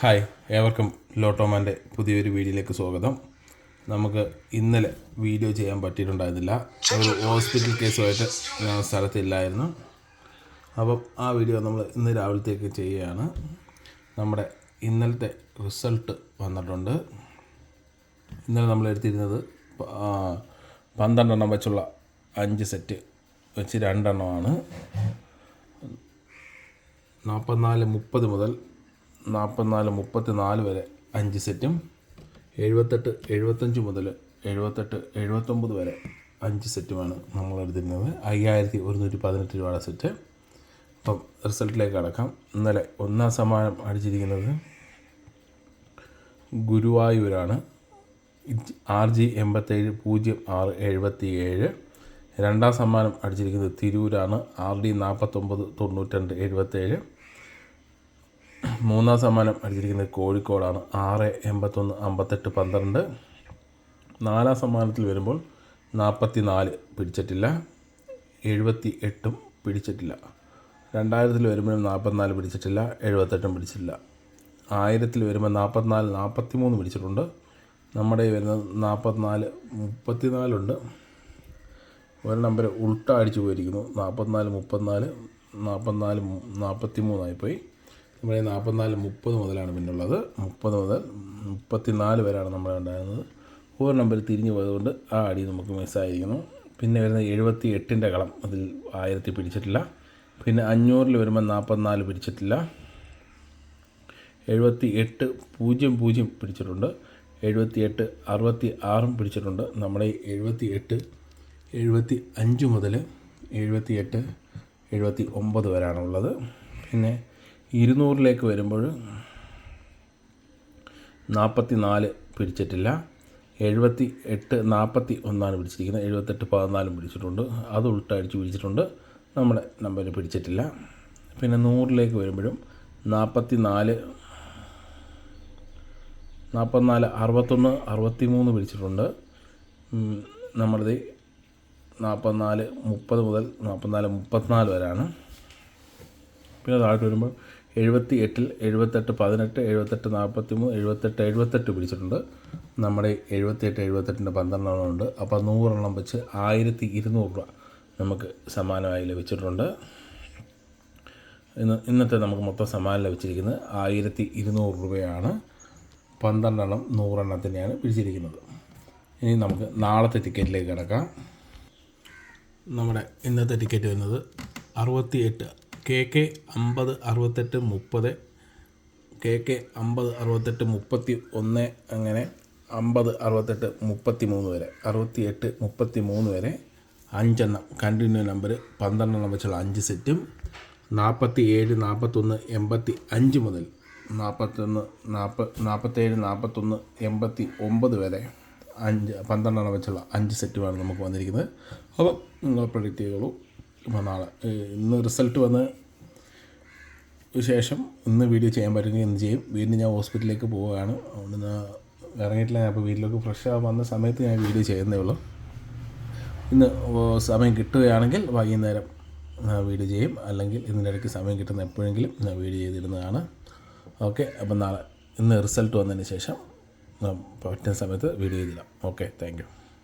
Hi ഏവർക്കും ലോട്ടോമാന്റെ പുതിയൊരു വീഡിയോയിലേക്ക് സ്വാഗതം. നമുക്ക് ഇന്നലെ വീഡിയോ ചെയ്യാൻ പറ്റിയിട്ടുണ്ടായിരുന്നില്ല. ഒരു ഹോസ്പിറ്റൽ കേസുമായിട്ട് ഞാൻ സ്ഥലത്തില്ലായിരുന്നു. അപ്പം ആ വീഡിയോ നമ്മൾ ഇന്ന് രാവിലത്തേക്ക് ചെയ്യുകയാണ്. നമ്മുടെ ഇന്നലത്തെ റിസൾട്ട് വന്നിട്ടുണ്ട്. ഇന്നലെ നമ്മൾ എടുത്തിരുന്നത് പന്ത്രണ്ടെണ്ണം വെച്ചുള്ള അഞ്ച് സെറ്റ് വെച്ച് രണ്ടെണ്ണമാണ്. നാൽപ്പത്തിനാല് മുപ്പത് മുതൽ നാൽപ്പത്തിനാല് മുപ്പത്തി നാല് വരെ അഞ്ച് സെറ്റും എഴുപത്തെട്ട് എഴുപത്തഞ്ച് മുതൽ എഴുപത്തെട്ട് എഴുപത്തൊമ്പത് വരെ അഞ്ച് സെറ്റുമാണ് നമ്മൾ എടുത്തിരുന്നത്. അയ്യായിരത്തി ഒരുന്നൂറ്റി പതിനെട്ട് രൂപയുടെ സെറ്റ്. അപ്പം റിസൾട്ടിലേക്ക് അടക്കാം ഇന്നലെ ഒന്നാം സമ്മാനം അടിച്ചിരിക്കുന്നത് ഗുരുവായൂരാണ്. ആർ ജി എൺപത്തേഴ് പൂജ്യം ആറ് എഴുപത്തി ഏഴ് രണ്ടാം സമ്മാനം അടിച്ചിരിക്കുന്നത് തിരൂരാണ്. ആർ ഡി നാൽപ്പത്തൊമ്പത് തൊണ്ണൂറ്റി രണ്ട് എഴുപത്തേഴ് മൂന്നാം സമ്മാനം അടിച്ചിരിക്കുന്നത് കോഴിക്കോടാണ്. ആറ് എൺപത്തൊന്ന് അമ്പത്തെട്ട് പന്ത്രണ്ട്. നാലാം സമ്മാനത്തിൽ വരുമ്പോൾ നാൽപ്പത്തി നാല് പിടിച്ചിട്ടില്ല. എഴുപത്തി എട്ടും പിടിച്ചിട്ടില്ല. രണ്ടായിരത്തിൽ വരുമ്പോൾ നാൽപ്പത്തിനാല് പിടിച്ചിട്ടില്ല. എഴുപത്തെട്ടും പിടിച്ചിട്ടില്ല. ആയിരത്തിൽ വരുമ്പോൾ നാൽപ്പത്തിനാല് നാൽപ്പത്തി മൂന്ന് പിടിച്ചിട്ടുണ്ട്. നമ്മുടെ വരുന്നത് നാൽപ്പത്തിനാല് മുപ്പത്തിനാലുണ്ട് ഒരു നമ്പർ ഉൾട്ട അടിച്ചു പോയിരിക്കുന്നു. നാൽപ്പത്തിനാല് മുപ്പത്തിനാല് നാൽപ്പത്തിനാല് നാൽപ്പത്തി മൂന്നായിപ്പോയി നമ്മുടെ നാൽപ്പത്തിനാല് മുപ്പത് മുതലാണ് പിന്നുള്ളത്. മുപ്പത് മുതൽ മുപ്പത്തിനാല് വരെയാണ് നമ്മൾ ഉണ്ടായിരുന്നത്. ഒരു നമ്പർ തിരിഞ്ഞു പോയതുകൊണ്ട് ആ അടി നമുക്ക് മിസ്സായിരിക്കുന്നു. പിന്നെ വരുന്ന എഴുപത്തി എട്ടിന്റെ കളം അതിൽ ആയിരത്തി പിടിച്ചിട്ടില്ല. പിന്നെ അഞ്ഞൂറിൽ വരുമ്പോൾ നാൽപ്പത്തിനാല് പിടിച്ചിട്ടില്ല. എഴുപത്തി എട്ട് പൂജ്യം പൂജ്യം പിടിച്ചിട്ടുണ്ട്. എഴുപത്തി എട്ട് അറുപത്തി ആറും പിടിച്ചിട്ടുണ്ട്. നമ്മുടെ എഴുപത്തി എട്ട് എഴുപത്തി അഞ്ച് മുതൽ എഴുപത്തി എട്ട് എഴുപത്തി ഒമ്പത് വരെയാണുള്ളത്. പിന്നെ ഇരുന്നൂറിലേക്ക് വരുമ്പോൾ നാൽപ്പത്തി നാല് പിടിച്ചിട്ടില്ല. എഴുപത്തി എട്ട് നാൽപ്പത്തി ഒന്നാണ് പിടിച്ചിരിക്കുന്നത്. എഴുപത്തെട്ട് പതിനാലും പിടിച്ചിട്ടുണ്ട്. അത് ഉൾട്ടടിച്ച് പിടിച്ചിട്ടുണ്ട്. നമ്മുടെ നമ്പർ പിടിച്ചിട്ടില്ല. പിന്നെ നൂറിലേക്ക് വരുമ്പോഴും നാൽപ്പത്തി നാല് നാൽപ്പത്തിനാല് അറുപത്തൊന്ന് അറുപത്തി മൂന്ന് പിടിച്ചിട്ടുണ്ട് നമ്മളത് നാൽപ്പത്തിനാല് മുപ്പത് മുതൽ നാൽപ്പത്തിനാല് മുപ്പത്തിനാല് വരെയാണ്. പിന്നെ താഴോട്ട് വരുമ്പോൾ എഴുപത്തി എട്ടിൽ എഴുപത്തെട്ട് പതിനെട്ട് എഴുപത്തെട്ട് നാൽപ്പത്തി മൂന്ന് എഴുപത്തെട്ട് എഴുപത്തെട്ട് പിടിച്ചിട്ടുണ്ട്. നമ്മുടെ എഴുപത്തിയെട്ട് എഴുപത്തെട്ടിന്റെ പന്ത്രണ്ടെണ്ണം ഉണ്ട് അപ്പോൾ നൂറെണ്ണം വെച്ച് ആയിരത്തി ഇരുന്നൂറ് രൂപ നമുക്ക് സമ്മാനമായി ലഭിച്ചിട്ടുണ്ട്. ഇന്ന് ഇന്നത്തെ നമുക്ക് മൊത്തം സമ്മാനം ലഭിച്ചിരിക്കുന്നത് ആയിരത്തി ഇരുന്നൂറ് രൂപയാണ്. പന്ത്രണ്ടെണ്ണം നൂറെണ്ണത്തിനെയാണ് പിടിച്ചിരിക്കുന്നത്. ഇനി നമുക്ക് നാളത്തെ ടിക്കറ്റിലേക്ക് കിടക്കാം. നമ്മുടെ ഇന്നത്തെ ടിക്കറ്റ് വരുന്നത് അറുപത്തി എട്ട് കെ കെ അമ്പത് അറുപത്തെട്ട് മുപ്പത് കെ കെ അമ്പത് അറുപത്തെട്ട് മുപ്പത്തി ഒന്ന് അങ്ങനെ അമ്പത് അറുപത്തെട്ട് മുപ്പത്തി മൂന്ന് വരെ അറുപത്തി എട്ട് മുപ്പത്തി മൂന്ന് വരെ അഞ്ചെണ്ണം. കണ്ടിന്യൂ നമ്പർ പന്ത്രണ്ടെണ്ണം വെച്ചുള്ള അഞ്ച് സെറ്റും നാൽപ്പത്തി ഏഴ് നാൽപ്പത്തൊന്ന് എൺപത്തി അഞ്ച് മുതൽ നാൽപ്പത്തൊന്ന് നാൽപ്പ നാൽപ്പത്തേഴ് നാൽപ്പത്തൊന്ന് എൺപത്തി ഒമ്പത് വരെ അഞ്ച് പന്ത്രണ്ടെണ്ണം വെച്ചുള്ള അഞ്ച് സെറ്റുമാണ് നമുക്ക് വന്നിരിക്കുന്നത്. അപ്പോൾ നിങ്ങൾ പ്രൊഡക്റ്റ് ചെയ്തോളൂ ഇപ്പോൾ നാളെ ഇന്ന് റിസൾട്ട് വന്ന് ശേഷം ഇന്ന് വീഡിയോ ചെയ്യാൻ പറ്റുമെങ്കിൽ എന്ത് ചെയ്യും? വീണ്ടും ഞാൻ ഹോസ്പിറ്റലിലേക്ക് പോവുകയാണ്. അതുകൊണ്ട് നിന്ന് ഇറങ്ങിയിട്ടില്ല. ഞാൻ അപ്പോൾ വീട്ടിലേക്ക് ഫ്രഷ് വന്ന സമയത്ത് ഞാൻ വീഡിയോ ചെയ്യുന്നേ ഉള്ളൂ. ഇന്ന് സമയം കിട്ടുകയാണെങ്കിൽ വൈകുന്നേരം വീഡിയോ ചെയ്യും. അല്ലെങ്കിൽ ഇതിന്റെ ഇടയ്ക്ക് സമയം കിട്ടുന്ന എപ്പോഴെങ്കിലും ഞാൻ വീഡിയോ ചെയ്തിരുന്നതാണ് ഓക്കെ അപ്പം നാളെ ഇന്ന് റിസൾട്ട് വന്നതിന് ശേഷം പറ്റുന്ന സമയത്ത് വീഡിയോ ചെയ്തിടാം. Okay thank